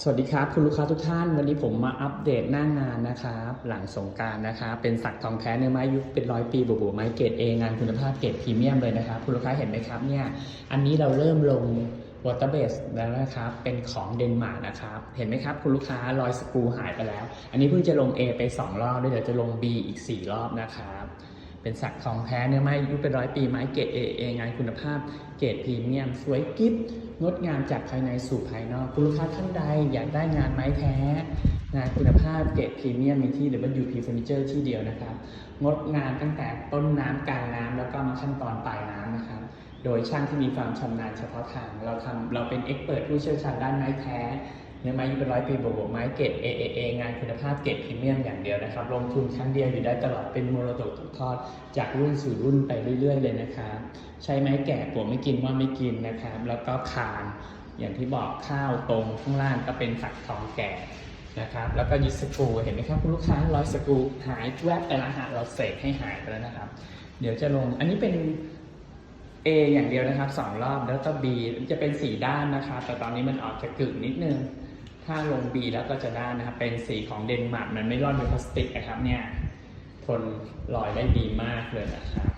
สวัสดีครับ คุณลูกค้าทุกท่าน วันนี้ผมมาอัปเดตหน้างานนะครับ หลังสงการนะครับเป็นสักทองแท้เนื้อไม้ยุคเป็นร้อยปีบวกๆไม้เกรดเองานคุณภาพเกรดพรีเมียมเลยนะครับ คุณลูกค้าเห็นไหมครับเนี่ยอันนี้เราเริ่มลงวอเตอร์เบสแล้วนะครับ เป็นของเดนมาร์กนะครับ เห็นไหมครับ คุณลูกค้ารอยสกรูหายไปแล้ว อันนี้เพิ่งจะลง A ไป 2 รอบด้วยเดี๋ยวจะลง B อีก 4 รอบนะครับ เป็นสักทองแท้เนื้อไม้อายุเป็นร้อยปีไม้เกรดเอเองานคุณภาพเกรดพรีเมียม สวยกิ๊บงดงามจากภายในสู่ภายนอกคุณลูกค้าท่านใดอยากได้งานไม้แท้งานคุณภาพเกรดพรีเมียมมีที่ WP Furniture ที่เดียวนะครับ งดงานตั้งแต่ต้นน้ำกลางน้ำแล้วก็มาขั้นตอนปลายน้ำนะครับ โดยช่างที่มีความชำนาญเฉพาะทาง เราทำเราเป็นเอ็กเปิดผู้เชี่ยวชาญด้านไม้แท้ เนื้อไม้ยี่เป็นร้อยปีบวกๆไม้เกรด AAA งานคุณภาพเกรดพรีเมียมอย่างเดียวนะครับ ลงทุนครั้งเดียวอยู่ได้ตลอดเป็นมรดกตกทอด จากรุ่นสู่รุ่นไปเรื่อย ๆ เลยนะครับใช้ไม้แก่ปวกไม่กินว่าไม่กินนะครับ แล้วก็คานอย่างที่บอกข้าวตรงข้างล่างก็เป็นฝักทองแก่นะครับ แล้วก็ยึดสกูเห็นไหมครับคุณลูกค้าร้อยสกูหายแวบไปละหาเราเสกให้หายไปแล้วนะครับ เดี๋ยวจะลงอันนี้เป็น A อย่างเดียวนะครับสองรอบแล้วก็ B จะเป็นสีด้านนะครับ แต่ตอนนี้มันออกจะกึ่งนิดนึง ถ้าลง B แล้วก็จะได้นะครับ เป็นสีของเดนมาร์กมันไม่ร่อนด้วยพลาสติกนะครับเนี่ยทนรอยได้ดีมากเลยนะครับ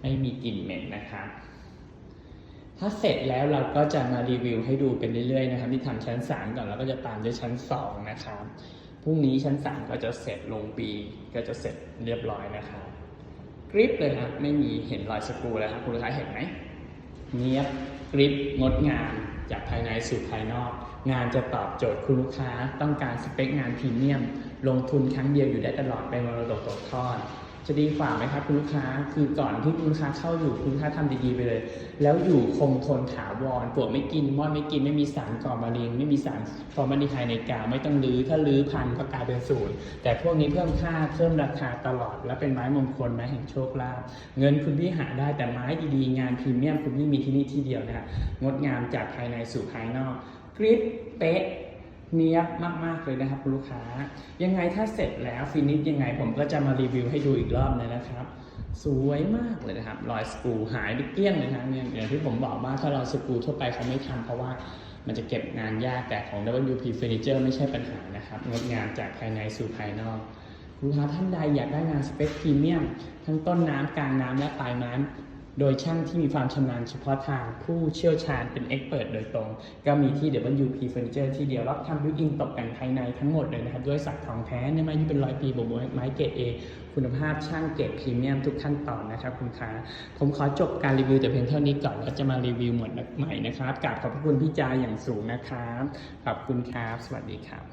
ไม่มีกลิ่นเหม็นนะครับ ถ้าเสร็จแล้วเราก็จะมารีวิวให้ดูเป็นเรื่อยๆนะครับ ที่ทำชั้น 3 ก่อนแล้วก็จะตามด้วยชั้น 2 นะครับพรุ่งนี้ชั้น 3 ก็จะเสร็จลงปีก็จะเสร็จเรียบร้อยนะครับกริปเลยครับไม่มีเห็นรอยสกรูแล้วครับคุณลูกค้าเห็นไหมเนียบกริปงดงาม จากภายในสู่ภายนอก งานจะตอบโจทย์คุณลูกค้า ต้องการสเปคงานพรีเมียม ลงทุนครั้งเดียวอยู่ได้ตลอดเป็นมรดกตกทอด จะดีกว่าไหมครับคุณลูกค้า คือก่อนที่คุณลูกค้าเข้าอยู่คุณลูกค้าทำดีๆไปเลย แล้วอยู่คงทนถาวรปวกไม่กินมอดไม่กินไม่มีสารก่อมะเร็งไม่มีสารฟอร์มาลดีไฮในกาวไม่ต้องรื้อถ้ารื้อพันก็กลายเป็นศูนย์แต่พวกนี้เพิ่มค่าเพิ่มราคาตลอด และเป็นไม้มงคลไม้แห่งโชคลาภเงินคุณพี่หาได้แต่ไม้ดีๆ งานพรีเมียมคุณพี่มีที่นี่ที่เดียวนะครับงดงามจากภายในสู่ภายนอกกริปเป๊ะ เนี้ยมากๆเลยนะครับคุณลูกค้า ยังไงถ้าเสร็จแล้วฟินิชยังไงผมก็จะมารีวิวให้ดูอีกรอบเลยนะครับ สวยมากเลยนะครับ รอยสกูหายไปเกลี้ยงเลยนะเนี่ยอย่างที่ผมบอกว่าถ้าเราสกูทั่วไปเขาไม่ทำเพราะว่ามันจะเก็บงานยากแต่ของ WP Furniture ไม่ใช่ปัญหานะครับงดงามจากภายในสู่ภายนอกลูกค้าท่านใดอยากได้งานสเปคพรีเมียมทั้งต้นน้ำกลางน้ำและปลายน้ำ โดยช่างที่มีความชำนาญเฉพาะทางผู้เชี่ยวชาญเป็นเอ็กเปิดโดยตรง ก็มีที่ WP Furniture ที่เดียวรับทำบิวอินตกแต่งภายในทั้งหมดเลยนะครับ ด้วยสักทองแท้เนี่ยไม้ที่เป็นร้อยปีบวกไม้เกรด A คุณภาพช่างเกรดพรีเมียมทุกขั้นตอนนะครับคุณค้าผมขอจบการรีวิวแต่เพียงเท่านี้ก่อนแล้วจะมารีวิวหมวดใหม่นะครับกราบขอบพระคุณพี่จาอย่างสูงนะครับ ขอบคุณครับ สวัสดีครับ